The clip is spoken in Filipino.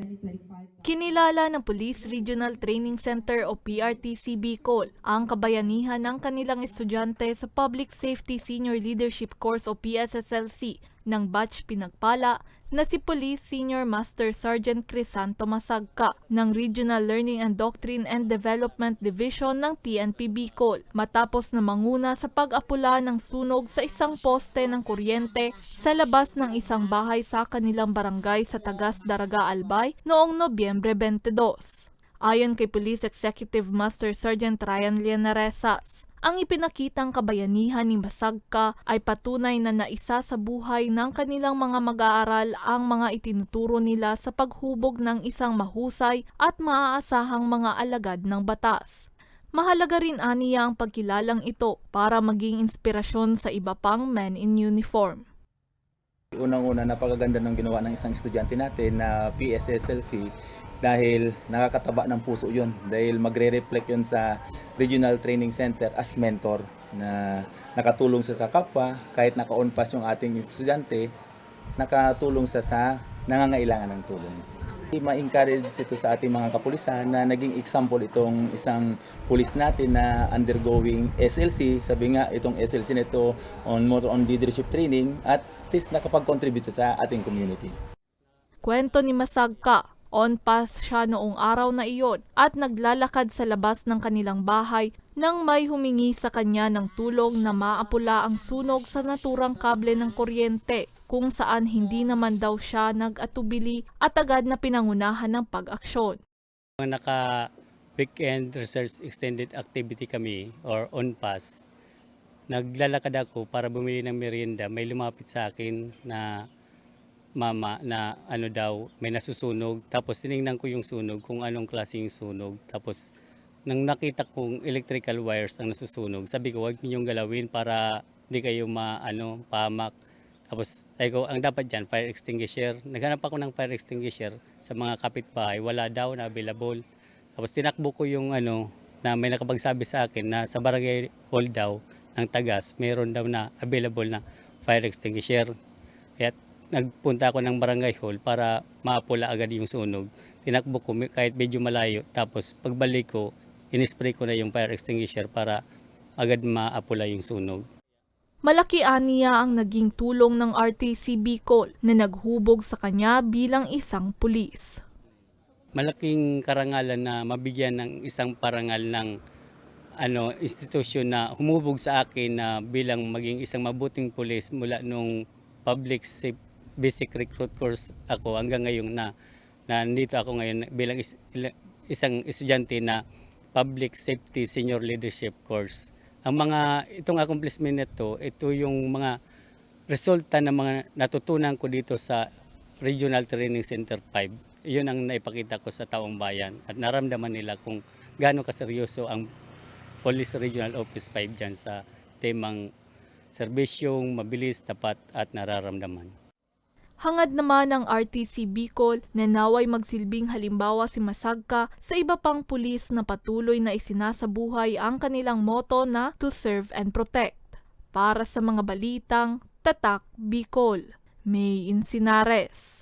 2025. Kinilala ng Police Regional Training Center o PRTC Bicol ang kabayanihan ng kanilang estudyante sa Public Safety Senior Leadership Course o PSSLC ng batch pinagpala na si Police Senior Master Sergeant Crisanto Masagka ng Regional Learning and Doctrine and Development Division ng PNP Bicol matapos na manguna sa pag-apula ng sunog sa isang poste ng kuryente sa labas ng isang bahay sa kanilang barangay sa Tagas Daraga Albay noong Nobyembre 22. Ayon kay Police Executive Master Sergeant Ryan Lianaresas, ang ipinakitang kabayanihan ni Masagka ay patunay na naisa sa buhay ng kanilang mga mag-aaral ang mga itinuturo nila sa paghubog ng isang mahusay at maaasahang mga alagad ng batas. Mahalaga rin aniya ang pagkilalang ito para maging inspirasyon sa iba pang men in uniform. Unang-una, napakaganda ng ginawa ng isang estudyante natin na PSSLC dahil nakakataba ng puso yun. Dahil magre-reflect yun sa Regional Training Center as mentor na nakatulong siya sa kapwa kahit naka-on pass yung ating estudyante, nakatulong siya sa nangangailangan ng tulong. Ma-encourage ito sa ating mga kapulisan na naging example itong isang pulis natin na undergoing SLC. Sabi nga, itong SLC nito on more on leadership training at least nakapag-contribute sa ating community. Kwento ni Masagka, on pass siya noong araw na iyon at naglalakad sa labas ng kanilang bahay nang may humingi sa kanya ng tulong na maapula ang sunog sa naturang kable ng kuryente kung saan hindi naman daw siya nag-atubili at agad na pinangunahan ng pag-aksyon. Naka weekend research extended activity kami or on pass, naglalakad ako para bumili ng merienda. May lumapit sa akin na mama na ano daw, may nasusunog. Tapos tiningnan ko yung sunog, kung anong klase yung sunog. Tapos nang nakita kong electrical wires ang nasusunog, sabi ko, huwag ninyong galawin para hindi kayo maano, pahamak. Tapos sabi ko, ang dapat dyan, fire extinguisher. Naghanap ako ng fire extinguisher sa mga kapitbahay. Wala daw na available. Tapos tinakbo ko yung ano, na may nakapagsabi sa akin na sa barangay hall daw ng Tagas, meron daw na available na fire extinguisher. Kaya nagpunta ako ng barangay hall para maapula agad yung sunog. Tinakbo ko kahit medyo malayo. Tapos pagbalik ko, inispray ko na yung fire extinguisher para agad maapula yung sunog. Malaki aniya ang naging tulong ng RTC Bicol na naghubog sa kanya bilang isang pulis. malaking karangalan na mabigyan ng isang parangal ng ano institusyon na humubog sa akin na bilang maging isang mabuting pulis mula nung public safe basic recruit course ako hanggang ngayon na na nandito ako ngayon bilang is- isang estudyante na public safety senior leadership course. Ang mga itong accomplishment nito, ito yung mga resulta ng mga natutunan ko dito sa Regional Training Center 5 yun ang naipakita ko sa taong bayan at naramdaman nila kung gaano kaseryoso ang Police Regional Office 5 dyan sa temang serbisyong mabilis, tapat at nararamdaman. Hangad naman ng RTC Bicol na naway magsilbing halimbawa si Masagka sa iba pang pulis na patuloy na isinasabuhay ang kanilang moto na to serve and protect. Para sa mga balitang Tatak Bicol, May Insinares.